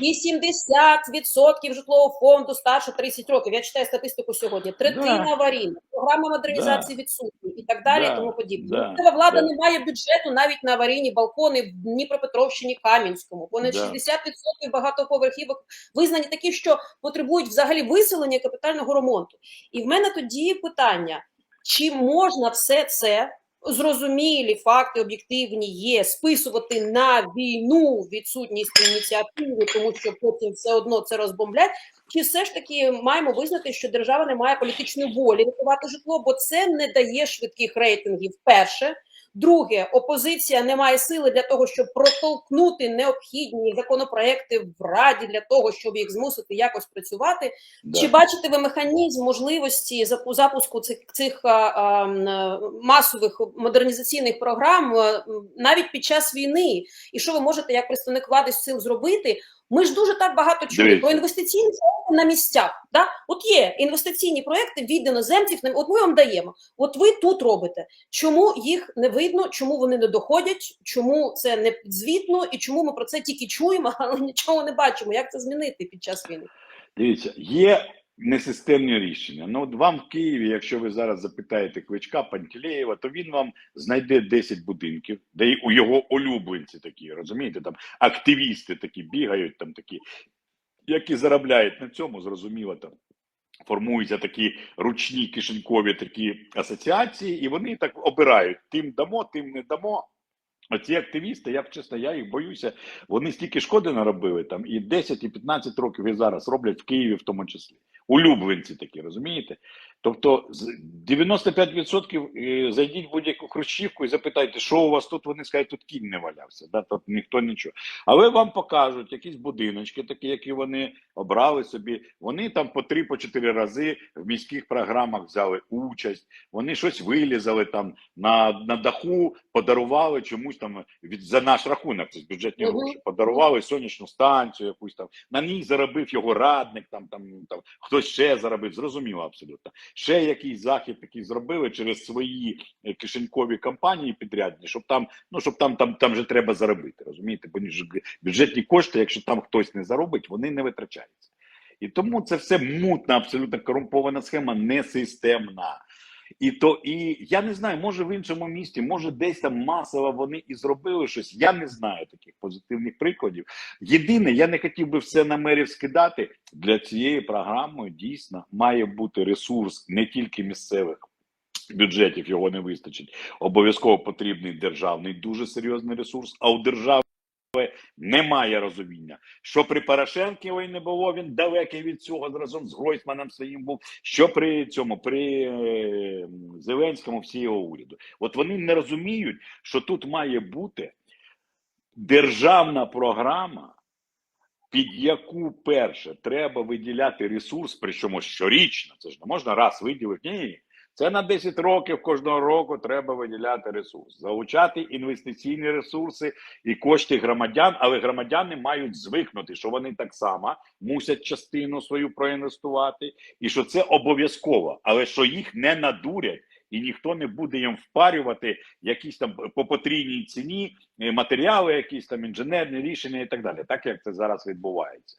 80% житлового фонду старше 30 років. Я читаю статистику сьогодні. Третина Да. аварійна, програма модернізації відсутні і так далі, Да. і тому подібне. Да. Місцева влада Да. не має бюджету навіть на аварійні балкони в Дніпропетровщині, Кам'янському. Понад Да. 60% багатоповерхівок визнані такі, що потребують взагалі виселення капітального ремонту. І в мене тоді питання: чи можна все це? Зрозумілі факти об'єктивні є списувати на війну відсутність ініціативи, тому що потім все одно це розбомблять. Чи все ж таки маємо визнати, що держава не має політичної волі рятувати житло, бо це не дає швидких рейтингів. Перше, друге, опозиція не має сили для того, щоб протолкнути необхідні законопроекти в раді для того, щоб їх змусити якось працювати. Да. Чи бачите ви механізм можливості запуску цих, цих а, а, е, масових модернізаційних програм е, м, навіть під час війни? І що ви можете як представник влади з цим зробити? Ми ж дуже так багато чули Дивіться. про інвестиційні проекти на місцях. Да? От є інвестиційні проекти від іноземців. От ми вам даємо. От ви тут робите. Чому їх не видно? Чому вони не доходять? Чому це не підзвітно? І чому ми про це тільки чуємо, але нічого не бачимо? Як це змінити під час війни? Дивіться, є несистемні рішення. Ну, от вам в Києві, якщо ви зараз запитаєте Кличка Пантелеєва, то він вам знайде 10 будинків, де й у його улюбленці такі, розумієте, там активісти такі бігають, там такі, які заробляють на цьому, зрозуміло, там формуються такі ручні кишенькові такі асоціації, і вони так обирають: тим дамо, тим не дамо. Оці активісти, я чесно, я їх боюся. Вони стільки шкоди наробили там і 10, і 15 років і зараз роблять в Києві, в тому числі. Улюбленці такі, розумієте? Тобто з 95% е, зайдіть в будь-яку хрущівку і запитайте, що у вас тут. Вони скажуть, тут кінь не валявся. Да? Тут ніхто нічого. Але вам покажуть якісь будиночки, такі, які вони обрали собі. Вони там по три, по чотири рази в міських програмах взяли участь. Вони щось вилізали там на, на даху, подарували чомусь там від за наш рахунок, це ж бюджетні гроші. Подарували сонячну станцію, якусь там на ній заробив його радник. Там там там хтось ще заробив. Зрозуміло абсолютно. Ще якийсь захід такий зробили через свої е, кишенькові компанії підрядні, щоб там, ну щоб там там там же треба заробити. Розумієте, бо бюджетні кошти, якщо там хтось не заробить, вони не витрачаються. І тому це все мутна, абсолютно корумпована схема, несистемна. І то і я не знаю, може в іншому місті, може десь там масово вони і зробили щось. Я не знаю таких позитивних прикладів. Єдине, я не хотів би все на мерів скидати. Для цієї програми дійсно має бути ресурс не тільки місцевих. Бюджетів його не вистачить. Обов'язково потрібний державний дуже серйозний ресурс. А у держави немає розуміння, що при Порошенкові не було, він далекий від цього разом з Гройсманом своїм був. Що при цьому, при е, Зеленському, всі його уряду. От вони не розуміють, що тут має бути державна програма, під яку перше треба виділяти ресурс, причому щорічно. Це ж не можна раз виділити. Ні. Це на 10 років кожного року треба виділяти ресурс, залучати інвестиційні ресурси і кошти громадян, але громадяни мають звикнути, що вони так само мусять частину свою проінвестувати, і що це обов'язково, але що їх не надурять. І ніхто не буде їм впарювати якісь там по потрійній ціні е, матеріали, якісь там інженерні рішення і так далі, так як це зараз відбувається.